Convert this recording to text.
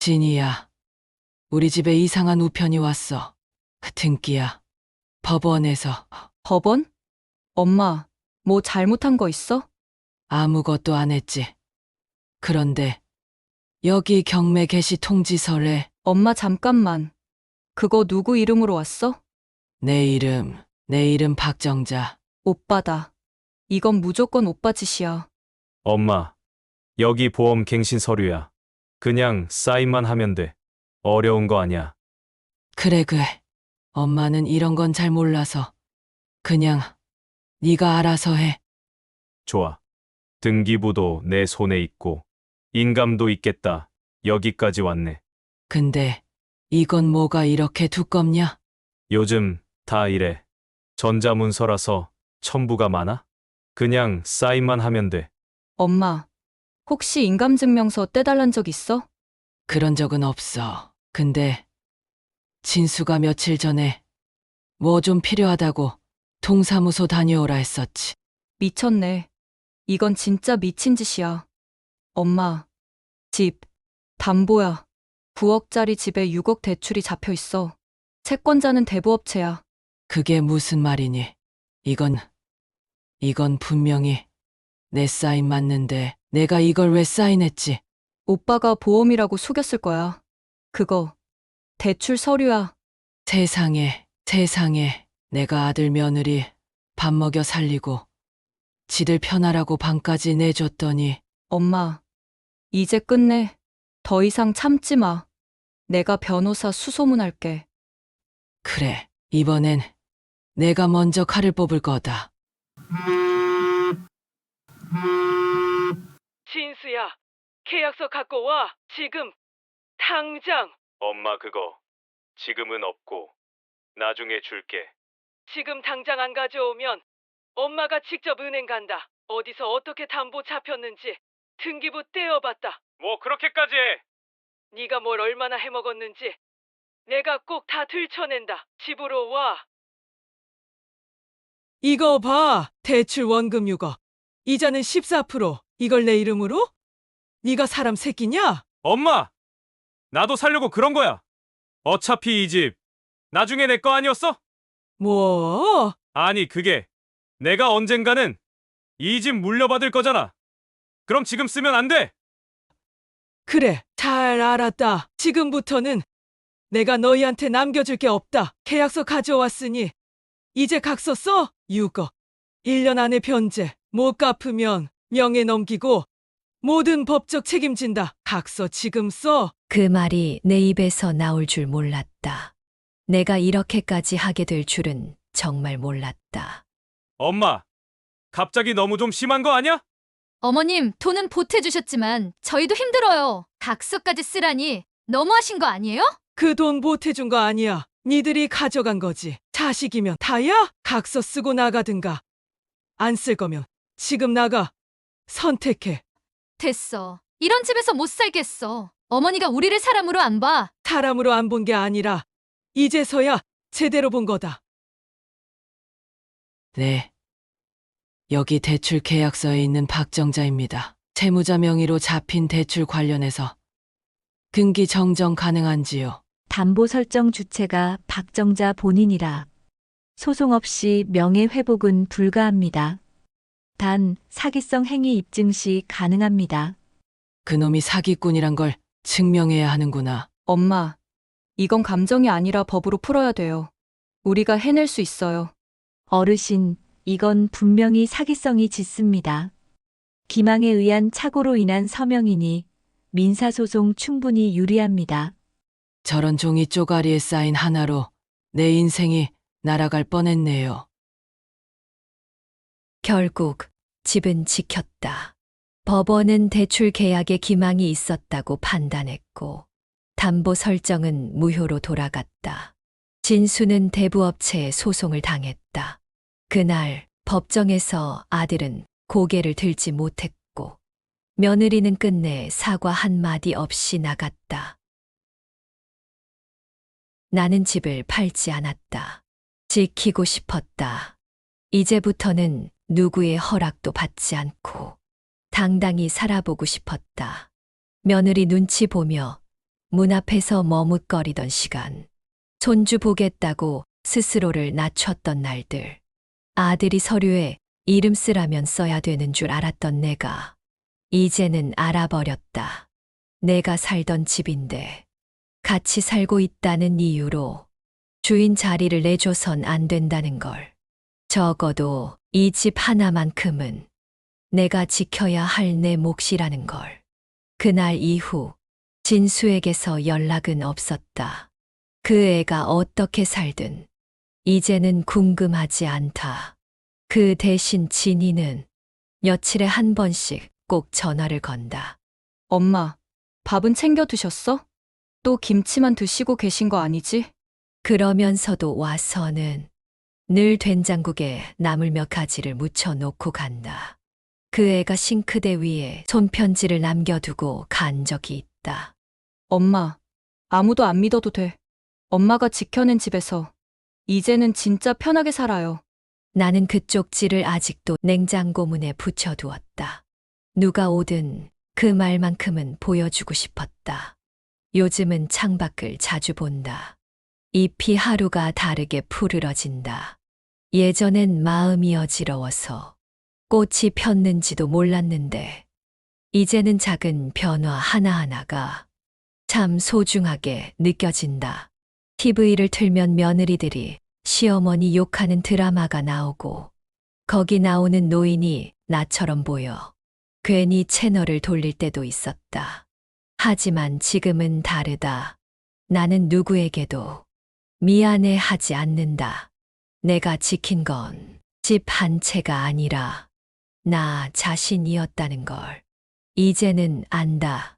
진이야. 우리 집에 이상한 우편이 왔어. 등기야. 법원에서 법원? 엄마, 뭐 잘못한 거 있어? 아무것도 안 했지. 그런데 여기 경매 개시 통지서래 엄마 잠깐만. 그거 누구 이름으로 왔어? 내 이름, 내 이름 박정자. 오빠다. 이건 무조건 오빠 짓이야. 엄마, 여기 보험 갱신 서류야. 그냥 사인만 하면 돼. 어려운 거 아니야. 그래 그래. 엄마는 이런 건 잘 몰라서 그냥 네가 알아서 해. 좋아. 등기부도 내 손에 있고, 인감도 있겠다. 여기까지 왔네. 근데 이건 뭐가 이렇게 두껍냐? 요즘 다 이래. 전자문서라서 첨부가 많아? 그냥 사인만 하면 돼. 엄마, 혹시 인감증명서 떼달란 적 있어? 그런 적은 없어. 근데 진수가 며칠 전에 뭐 좀 필요하다고 동사무소 다녀오라 했었지. 미쳤네. 이건 진짜 미친 짓이야. 엄마, 집, 담보야. 9억짜리 집에 6억 대출이 잡혀 있어. 채권자는 대부업체야. 그게 무슨 말이니? 이건 이건 분명히 내 사인 맞는데 내가 이걸 왜 사인했지? 오빠가 보험이라고 속였을 거야. 그거, 대출 서류야. 세상에 세상에 내가 아들 며느리 밥 먹여 살리고 지들 편하라고 방까지 내줬더니 엄마, 이제 끝내. 더 이상 참지 마. 내가 변호사 수소문할게. 그래 이번엔 내가 먼저 칼을 뽑을 거다. 진수야, 계약서 갖고 와. 지금 당장. 엄마 그거 지금은 없고 나중에 줄게. 지금 당장 안 가져오면 엄마가 직접 은행 간다. 어디서 어떻게 담보 잡혔는지 등기부 떼어봤다. 뭐 그렇게까지 해? 네가 뭘 얼마나 해먹었는지 내가 꼭 다 들춰낸다. 집으로 와. 이거 봐. 대출 원금 6억. 이자는 14%. 이걸 내 이름으로? 네가 사람 새끼냐? 엄마! 나도 살려고 그런 거야. 어차피 이 집 나중에 내 거 아니었어? 뭐? 아니 그게 내가 언젠가는 이 집 물려받을 거잖아. 그럼 지금 쓰면 안 돼. 그래. 잘 알았다. 지금부터는 내가 너희한테 남겨줄 게 없다. 계약서 가져왔으니 이제 각서 써. 6억. 1년 안에 변제. 못 갚으면 명예 넘기고 모든 법적 책임진다. 각서 지금 써. 그 말이 내 입에서 나올 줄 몰랐다. 내가 이렇게까지 하게 될 줄은 정말 몰랐다. 엄마, 갑자기 너무 좀 심한 거 아니야? 어머님, 돈은 보태주셨지만 저희도 힘들어요. 각서까지 쓰라니 너무하신 거 아니에요? 그 돈 보태준 거 아니야. 니들이 가져간 거지. 자식이면 다야? 각서 쓰고 나가든가. 안 쓸 거면 지금 나가. 선택해. 됐어. 이런 집에서 못 살겠어. 어머니가 우리를 사람으로 안 봐. 사람으로 안 본 게 아니라 이제서야 제대로 본 거다. 네. 여기 대출 계약서에 있는 박정자입니다. 채무자 명의로 잡힌 대출 관련해서 등기 정정 가능한지요? 담보 설정 주체가 박정자 본인이라 소송 없이 명예 회복은 불가합니다. 단 사기성 행위 입증 시 가능합니다. 그놈이 사기꾼이란 걸 증명해야 하는구나. 엄마, 이건 감정이 아니라 법으로 풀어야 돼요. 우리가 해낼 수 있어요. 어르신, 이건 분명히 사기성이 짙습니다. 기망에 의한 착오로 인한 서명이니 민사소송 충분히 유리합니다. 저런 종이 쪼가리에 쌓인 하나로 내 인생이 날아갈 뻔했네요. 결국 집은 지켰다. 법원은 대출 계약에 기망이 있었다고 판단했고, 담보 설정은 무효로 돌아갔다. 진수는 대부업체에 소송을 당했다. 그날 법정에서 아들은 고개를 들지 못했고, 며느리는 끝내 사과 한마디 없이 나갔다. 나는 집을 팔지 않았다. 지키고 싶었다. 이제부터는 누구의 허락도 받지 않고 당당히 살아보고 싶었다. 며느리 눈치 보며 문 앞에서 머뭇거리던 시간. 손주 보겠다고 스스로를 낮췄던 날들. 아들이 서류에 이름 쓰라면 써야 되는 줄 알았던 내가 이제는 알아버렸다. 내가 살던 집인데 같이 살고 있다는 이유로 주인 자리를 내줘선 안 된다는 걸. 적어도 이 집 하나만큼은 내가 지켜야 할 내 몫이라는 걸. 그날 이후 진수에게서 연락은 없었다. 그 애가 어떻게 살든 이제는 궁금하지 않다. 그 대신 진이는 며칠에 한 번씩 꼭 전화를 건다. 엄마, 밥은 챙겨 드셨어? 또 김치만 드시고 계신 거 아니지? 그러면서도 와서는 늘 된장국에 나물 몇 가지를 묻혀 놓고 간다. 그 애가 싱크대 위에 손편지를 남겨두고 간 적이 있다. 엄마, 아무도 안 믿어도 돼. 엄마가 지켜낸 집에서 이제는 진짜 편하게 살아요. 나는 그 쪽지를 아직도 냉장고 문에 붙여두었다. 누가 오든 그 말만큼은 보여주고 싶었다. 요즘은 창밖을 자주 본다. 잎이 하루가 다르게 푸르러진다. 예전엔 마음이 어지러워서 꽃이 폈는지도 몰랐는데, 이제는 작은 변화 하나하나가 참 소중하게 느껴진다. TV를 틀면 며느리들이 시어머니 욕하는 드라마가 나오고 거기 나오는 노인이 나처럼 보여 괜히 채널을 돌릴 때도 있었다. 하지만 지금은 다르다. 나는 누구에게도 미안해 하지 않는다. 내가 지킨 건 집 한 채가 아니라 나 자신이었다는 걸 이제는 안다.